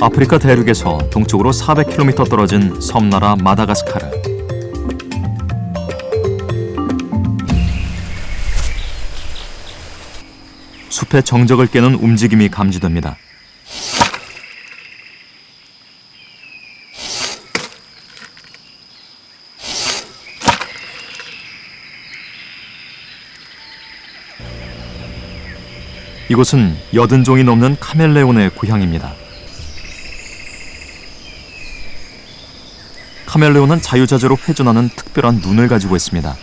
아프리카 대륙에서 동쪽으로 400km 떨어진 섬나라 마다가스카르. 숲의 정적을 깨는 움직임이 감지됩니다. 이곳은 여든 종이 넘는 카멜레온의 고향입니다. 카멜레온은 자유자재로 회전하는 특별한 눈을 가지고 있습니다.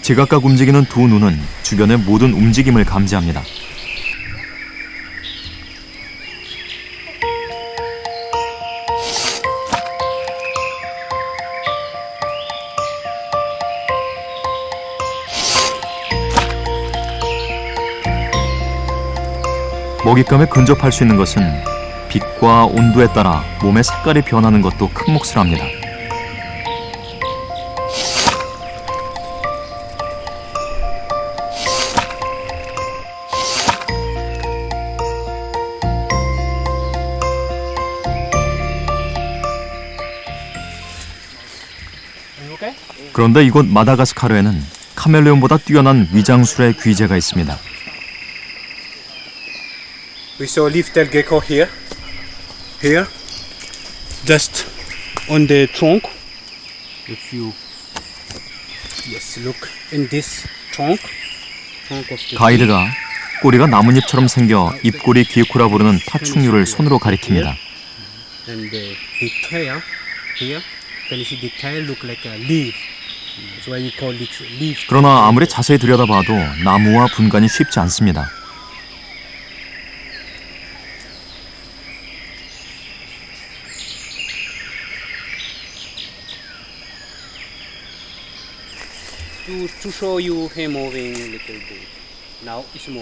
제각각 움직이는 두 눈은 주변의 모든 움직임을 감지합니다. 먹잇감에 근접할 수 있는 것은 빛과 온도에 따라 몸의 색깔이 변하는 것도 큰 몫을 합니다. 그런데 이곳 마다가스카르에는 카멜레온보다 뛰어난 위장술의 귀재가 있습니다. We saw leaf-tailed gecko here, here, just on the trunk. If you, yes, look in this trunk, trunk of the 가이드가 꼬리가 나뭇잎처럼 생겨 입꼬리 기쿠라 부르는 파충류를 손으로 가리킵니다. tree. and the, the tail here. Can you see the tail look like a leaf? That's why we call it leaf. 그러나 아무리 자세히 들여다봐도 나무와 분간이 쉽지 않습니다.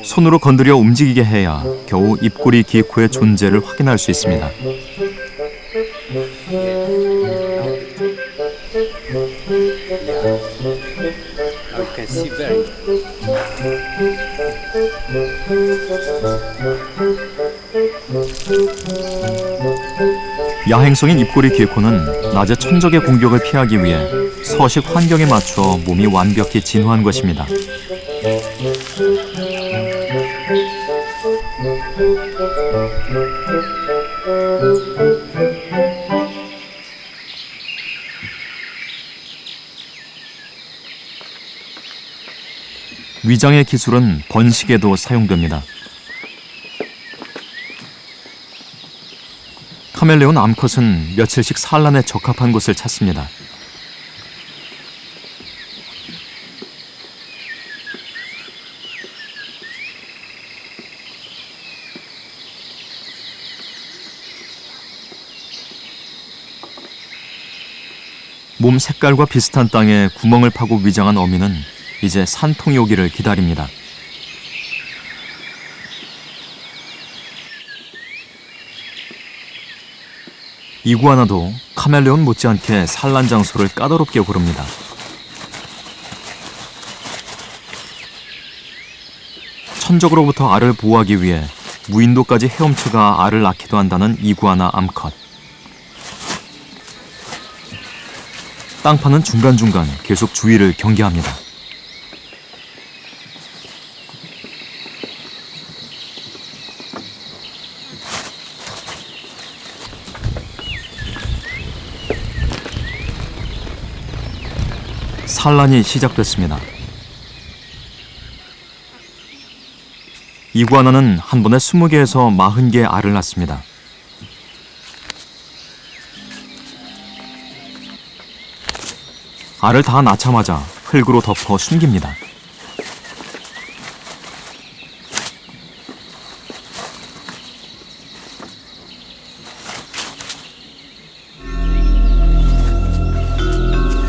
손으로 건드려 움직이게 해야 겨우 입꼬리 기쿠의 존재를 확인할 수 있습니다. 야행성인 입꼬리 기코는 낮에 천적의 공격을 피하기 위해 서식 환경에 맞춰 몸이 완벽히 진화한 것입니다. 위장의 기술은 번식에도 사용됩니다. 카멜레온 암컷은 며칠씩 산란에 적합한 곳을 찾습니다. 몸 색깔과 비슷한 땅에 구멍을 파고 위장한 어미는 이제 산통이 오기를 기다립니다. 이구아나도 카멜레온 못지않게 산란 장소를 까다롭게 고릅니다. 천적으로부터 알을 보호하기 위해 무인도까지 헤엄쳐가 알을 낳기도 한다는 이구아나 암컷. 땅 파는 중간중간 계속 주위를 경계합니다. 산란이 시작됐습니다. 이구아나는 한 번에 20개에서 40개의 알을 낳습니다. 알을 다 낳자마자 흙으로 덮어 숨깁니다.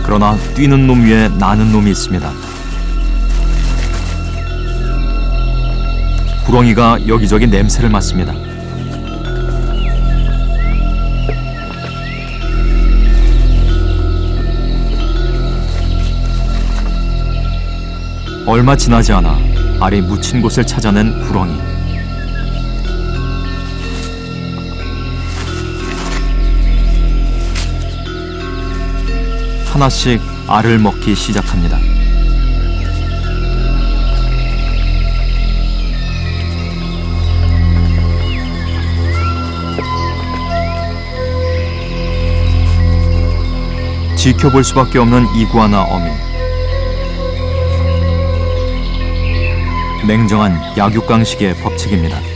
그러나 뛰는 놈 위에 나는 놈이 있습니다. 구렁이가 여기저기 냄새를 맡습니다. 얼마 지나지 않아 알이 묻힌 곳을 찾아낸 구렁이. 하나씩 알을 먹기 시작합니다. 지켜볼 수밖에 없는 이구아나 어미. 냉정한 약육강식의 법칙입니다.